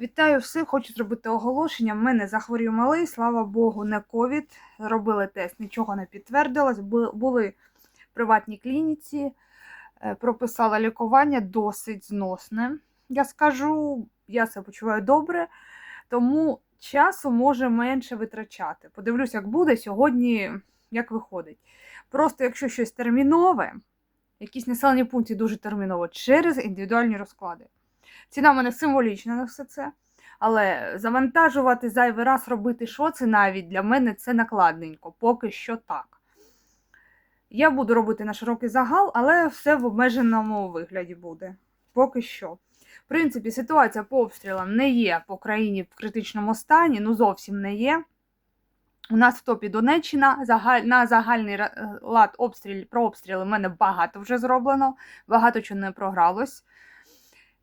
Вітаю всіх, хочу зробити оголошення. В мене захворів малий, слава Богу, не ковід. Робили тест, нічого не підтвердилось. Були в приватній клініці, е, прописала лікування досить зносне. Я скажу, я себе почуваю добре, тому часу може менше витрачати. Подивлюсь, як буде сьогодні, як виходить. Просто якщо щось термінове, якісь населені пункти дуже терміново через індивідуальні розклади. Ціна в мене символічна на все це. Але завантажувати зайвий раз робити що це навіть для мене це накладненько, поки що так. Я буду робити на широкий загал, але все в обмеженому вигляді буде. Поки що. В принципі, ситуація по обстрілам не є по країні в критичному стані, ну зовсім не є. У нас в топі Донеччина на загальний лад обстріл... про обстріли в мене багато вже зроблено, багато чого не програлось.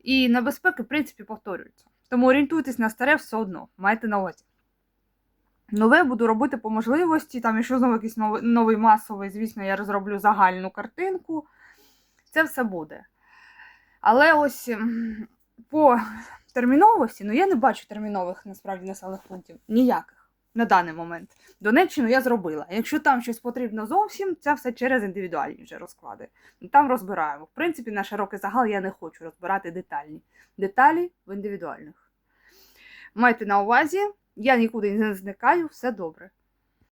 І небезпеки, в принципі, повторюються. Тому орієнтуйтесь на старе все одно, майте на увазі. Нове буду робити по можливості. Там, якщо знову якийсь новий, новий масовий, звісно, я розроблю загальну картинку. Це все буде. Але ось по терміновості, ну я не бачу термінових насправді населених пунктів. Ніяких на даний момент. Донеччину я зробила. Якщо там щось потрібно зовсім, це все через індивідуальні вже розклади. Там розбираємо. В принципі, на широкий загал я не хочу розбирати детальні. Деталі в індивідуальних. Майте на увазі, я нікуди не зникаю, все добре.